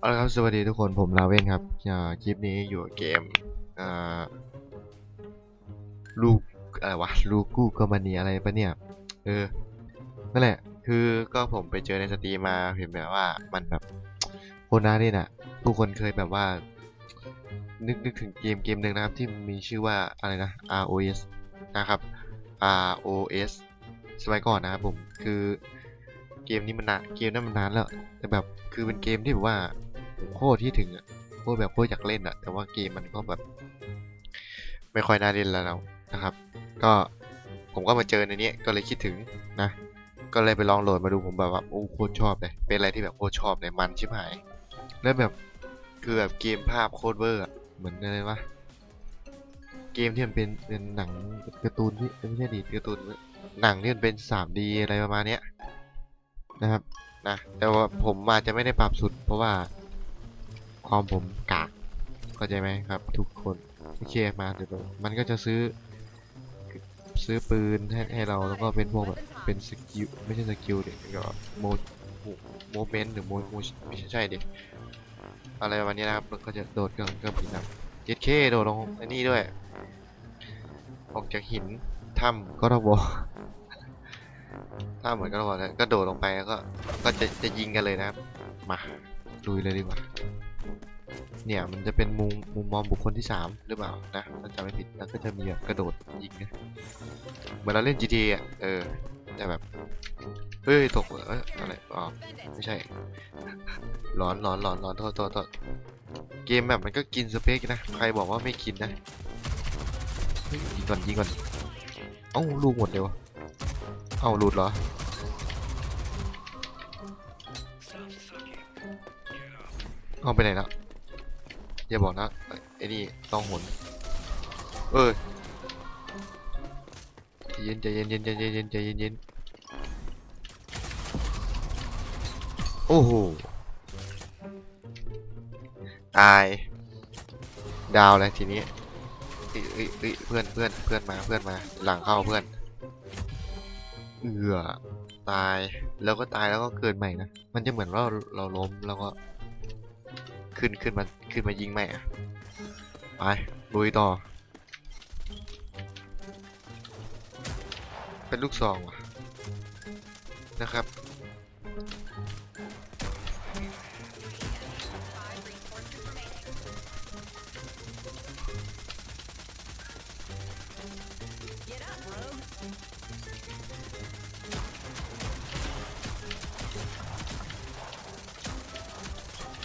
เอาละครับสวัสดีทุกคนผมลาเว่นครับอ่าคลิปนี้อยู่กับเกมอ่าลูกอะไรวะลูกูก็มานีอะไรปะเนี่ยเออนั่นแหละ คือก็ผมไปเจอในสตรีมมาเห็นแบบว่ามันแบบโคตรน่าเล่นอะทุกคนเคยแบบว่า นึกนึกถึงเกมเกมหนึ่งนะครับที่มีชื่อว่าอะไรนะ ROS นะครับ ROS สมัยก่อนนะครับผมคือ เกมนี้มันนานเกมนั้นมันนานแล้ว แต่แบบคือเป็นเกมที่แบบว่าโคตรที่ถึงอะโคตรแบบโคตรอยากเล่นอะ แต่ว่าเกมมันก็แบบ ไม่ค่อยน่าเล่นแล้วนะครับ ก็ผมก็มาเจอในนี้ก็เลยคิดถึงนะ ก็เลยไปลองโหลดมาดูผมแบบว่าโอ้โคตรชอบเลย เป็นอะไรที่แบบโคตรชอบเลยมันชิบหาย แล้วแบบคือแบบเกมภาพโคตรเวอร์เหมือนอะไรวะเกมที่มันเป็นเป็นหนังการ์ตูนที่ไม่ใช่ดีการ์ตูนหนังที่มันเป็น 3D อะไรประมาณเนี้ย นะครับนะแต่ว่าผมอาจจะไม่ได้ปรับสุด เพราะว่าความผมกากเข้าใจไหมครับ ทุกคนโอเคมาเดี๋ยวมันก็จะซื้อ ซื้อปืนให้ให้เราแล้วก็เป็นพวกแบบเป็นสกิลไม่ใช่สกิลเด็กก็โมโมเมนต์หรือโมโมไม่ใช่ใช่เด็กอะไรวันนี้นะครับมันก็จะโดดเครื่องเครื่องบินนะเจ็ดเคโดดลงไอ้นี่ด้วย ออกจากหินถ้ำก็ระบอ ถ้ำเหมือนก็ระบอนะก็โดดลงไปแล้วก็ ก็จะจะยิงกันเลยนะครับ มาลุยเลยดีกว่า เนี่ยมันจะเป็นมุมมุมมองบุคคลที่สามหรือเปล่านะถ้าจำไม่ผิดแล้วก็จะมีแบบกระโดดยิงนะเหมือนเราเล่น GTA อะเออแต่แบบเฮ้ยตกเอ้ยอะไรอ๋อไม่ใช่ร้อนร้อนร้อนร้อนโทษโทษโทษเกมแบบมันก็กินสเปคนะใครบอกว่าไม่กินนะยิงก่อนยิงก่อนเอ้าลูกหมดเลยวะ เอาหลุดเหรอ เอาไปไหนแล้วอย่าบอกนะไอ้นี่ต้องหนเอ้ยเย็นใจเย็นเย็นใจเย็นเย็นใจเย็นเย็นโอ้โหตาย ดาวเลยทีนี้เอ้ยเอ้ยเพื่อนเพื่อนเพื่อนมาเพื่อนมาหลังเข้าเพื่อน อือตายแล้วก็ตายแล้วก็เกิดใหม่นะ มันจะเหมือนว่าเราล้มแล้วก็ขึ้นขึ้นมาขึ้นมายิงใหม่อะไปลุยต่อ เป็นลูกซองวะนะครับ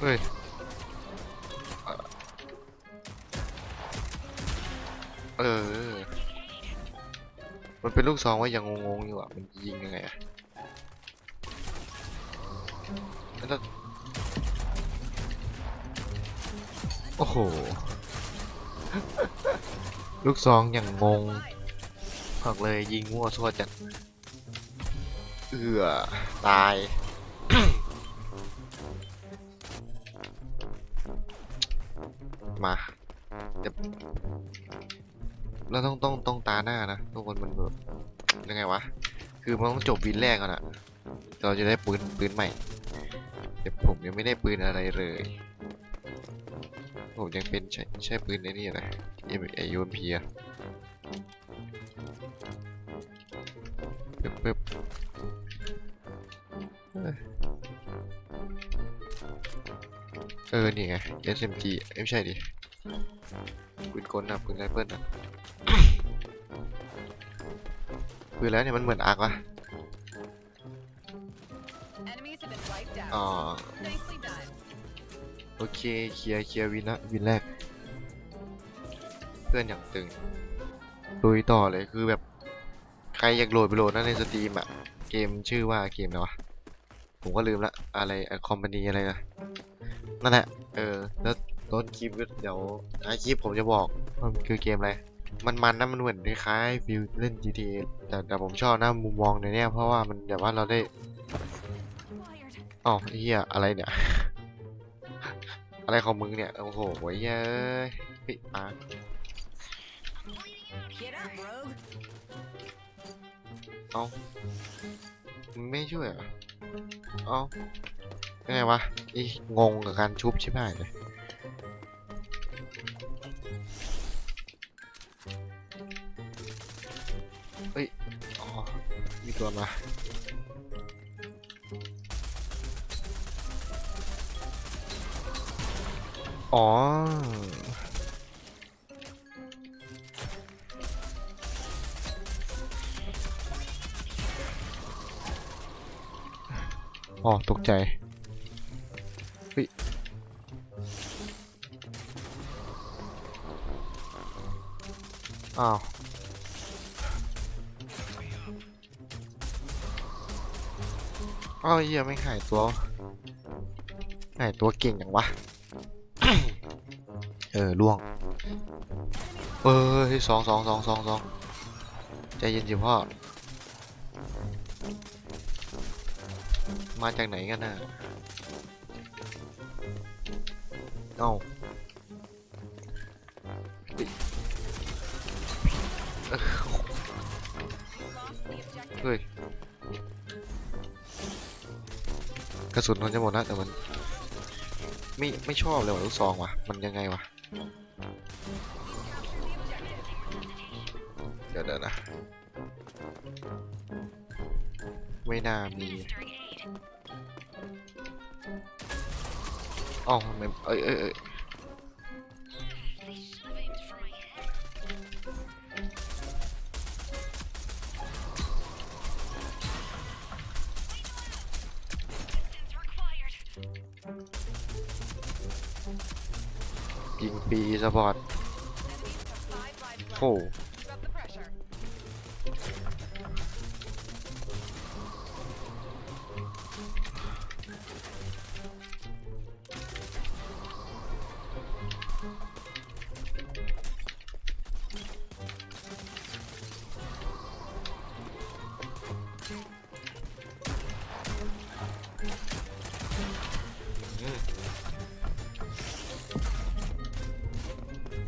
เฮ้ยเออ มันเป็นลูกซองว่ายังงงๆอยู่อะ มันยิงยังไงอะแล้วโอ้โห ลูกซองอย่างงงบอกเลยยิงมั่วซั่วจัดเอือตาย เราต้องต้องต้องตาหน้านะทุกคนมันแบบยังไงวะ คือมันต้องจบวินแรกก่อนอะเราจะได้ปืนปืนใหม่ แต่ผมยังไม่ได้ปืนอะไรเลย ผมยังเป็นใช้ใช้ปืนไอ้นี่นะเอ็มไอยูนพีอะปึ๊บปึ๊บเอ้ยเอนี่ไง SMG ไม่ใช่ดิปืนกลนะปืนไรเฟิลนะ ปืนแล้วเนี่ยมันเหมือนอาร์ควะ Enemies have been wiped out. อ๋อ Nicely done. โอเคเคลียร์เคลียร์วินละวินแรก เพื่อนอย่างตึงลุยต่อเลยคือแบบใครอยากโหลดไปโหลดนะในสตรีมอะเกมชื่อว่าเกมอะไรวะผมก็ลืมละอะไรคอมพานีอะไรนะนั่นแหละเออแล้วต้นคลิปเดี๋ยวท้ายคลิปผมจะบอกว่ามันคือเกมอะไร มันมันนะมันเหมือนคล้ายฟิลเล่น GTA แต่แต่ผมชอบนะมุมมองในเนี้ยเพราะว่ามันแบบว่าเราได้อ๋อไอ้เฮียอะไรเนี่ย อะไรของมึงเนี่ย โอ้โหเย้ยเฮ้ยอะเอาไม่ช่วยเหรอเอายังไงวะอีงงกับการชุบใชิบหายเลย ตัวมาอ๋อ อ๋อ ตกใจเฮ้ยอ้าว อ้าวเหี้ยไม่หายตัวหายตัวเก่งอย่างวะ เออล่วง เออเฮ้ยสองสองสองสองสองใจเย็นสิพ่อ มาจากไหนกันน่ะ เอ้าเฮ้ย ระสุนมันจะหมดแล้วแต่มันไม่ไม่ชอบเลยว่ะลูกซองว่ะ มันยังไงวะ เดี๋ยวเดี๋ยวนะ ไม่น่ามีอ๋อไม่เอ้ยเอ้ย ยิงปีสปอร์ตโอ้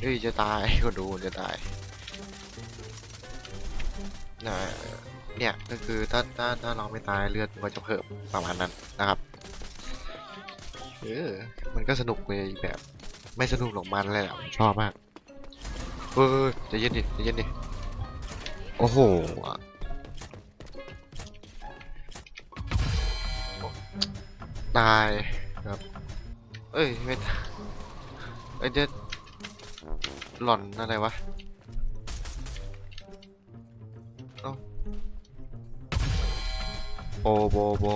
เฮ้ยจะตายก็ดูจะตายน่ะเนี่ยก็คือถ้าถ้าถ้าเราไม่ตายเลือดมันก็จะเพิ่มประมาณนั้นนะครับเออมันก็สนุกไปอีกแบบ ไม่สนุกหรอกมันเลยแหละชอบมากเออจะเย็นดิจะเย็นดิโอ้โหตายครับ เอ้ยไม่ตายเอ้ยเจะ หล่อนอะไรวะเอ้าโบโบ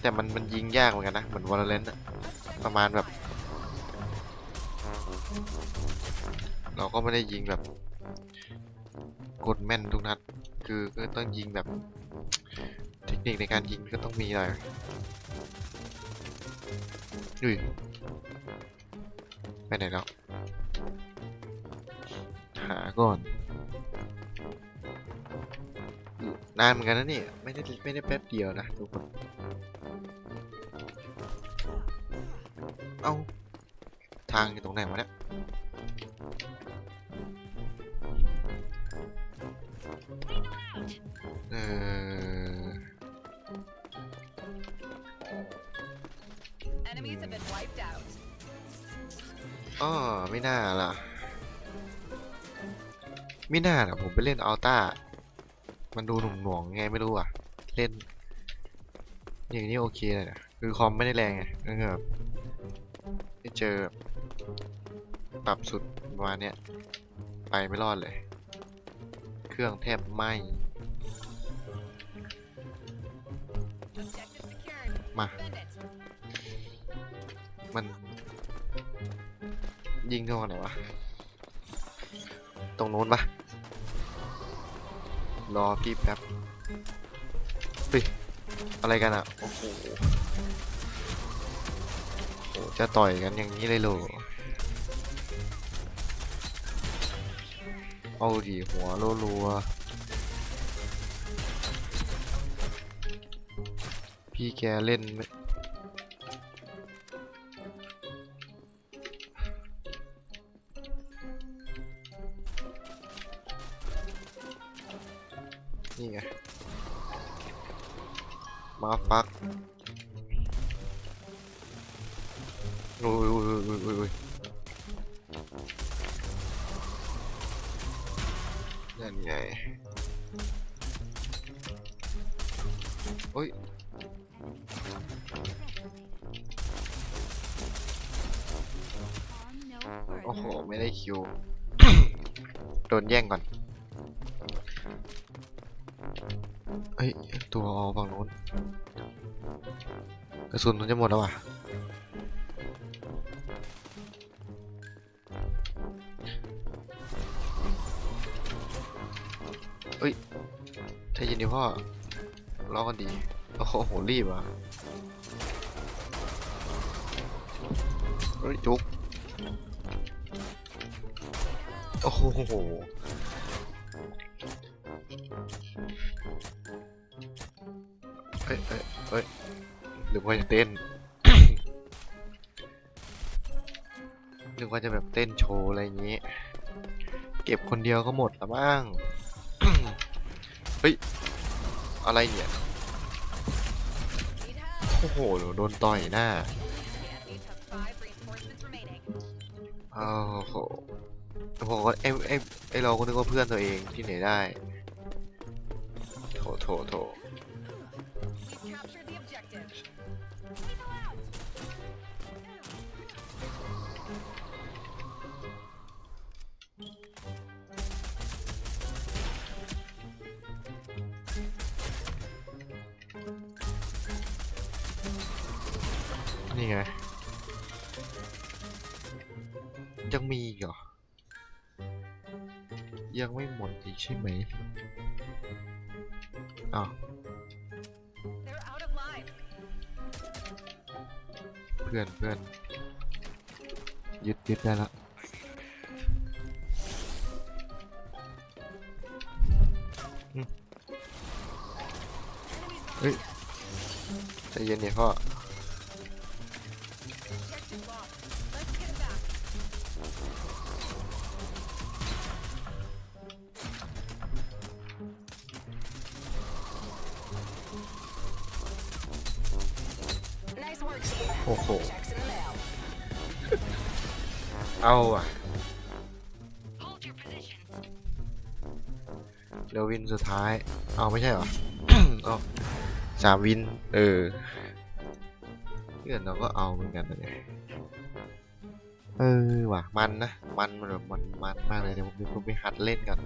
แต่มันมันยิงยากเหมือนกันนะ เหมือนวอลเลนอะประมาณแบบ เราก็ไม่ได้ยิงแบบ กดแม่นทุกนัด คือก็ต้องยิงแบบ เทคนิคในการยิงก็ต้องมีหน่อยดุยไปไหนแล้ว หาก่อนอยู่นานเหมือนกันนะเนี่ยไม่ได้ไม่ได้แป๊บเดียวนะทุกคนเอ้าทางอยู่ตรงไหนวะเนี่ยเออ Enemies have been wiped out. อ๋อไม่น่าล่ะไม่น่าล่ะผมไปเล่นอัลต้า มันดูหนุ่มหน่วงไงไม่รู้อะ เล่น อย่างนี้โอเคเลยนะคือคอมไม่ได้แรงไงก็คือแบบได้เจอปรับสุดประมาณเนี้ย ไปไม่รอดเลย เครื่องแทบไหม้ Objective secured. Ma. Defend it. มัน ยิงตรงไหนวะ ตรงนู้นปะรอพี่แป๊บเฮ้ยอะไรกันอะโอ้โหโอ้จะต่อยกันอย่างนี้เลยเหรอเอาดีหัวรัวพี่แกเล่น โอ้ยโอ้ยโอ้ยอุ้ยอุ้ยนั่นไงโอ้ยโอ้โห ไม่ได้คิว โดนแย่งก่อนเอ้ย ตัวออฝั่งนู้นกระสุนมันจะหมดแล้วว่ะ เอ้ยใจเย็นดิพ่อรอกันดีโอ้โหรีบอะเฮ้ยจุกโอ้โหเอ้ยเอ้ยเอ้ยหรือว่าจะเต้น หรือว่าจะแบบเต้นโชว์อะไรอย่างงี้ เก็บคนเดียวก็หมดละบ้างเฮ้ย อะไรเนี่ย โอ้โห โดนต่อยหน้าโอ้โหผมก็ไอ้ไอ้ไอ้เราก็นึกว่าเพื่อนตัวเองที่ไหนได้ โถโถโถ นี่ไง ยังมีอีกเหรอ ยังไม่หมดอีกใช่ไหมอ้าว They're out of lives. เพื่อนเพื่อนยึดยึดได้ละอืมเฮ้ยใจเย็นเนี่ยพ่อ โอ้โห Checks in the mail. เอาอะ Hold your positions. เดี๋ยววินสุดท้าย เอาไม่ใช่เหรอ เอาสามวิน เออเพื่อนเราก็เอาเหมือนกันนะเนี่ยเออว่ะมันนะ มันมันแบบมันมันมากเลยเดี๋ยวผมผมไปหัดเล่นกัน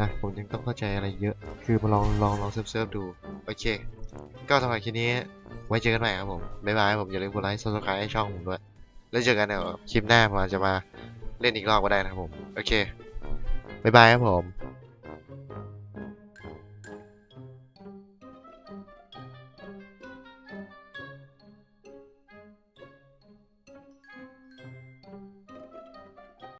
นะ ผมยังต้องเข้าใจอะไรเยอะ คือมาลองลองลองเซิร์ฟเซิร์ฟดู โอเค ก็สำหรับคลิปนี้ ไว้เจอกันใหม่ครับผม บ๊ายบายผมอย่าลืมกดไลค์ซับสไครต์ให้ช่องผมด้วย แล้วเจอกันเดี๋ยวคลิปหน้าผมอาจจะมาเล่นอีกรอบก็ได้นะครับผม โอเค บ๊ายบายครับผม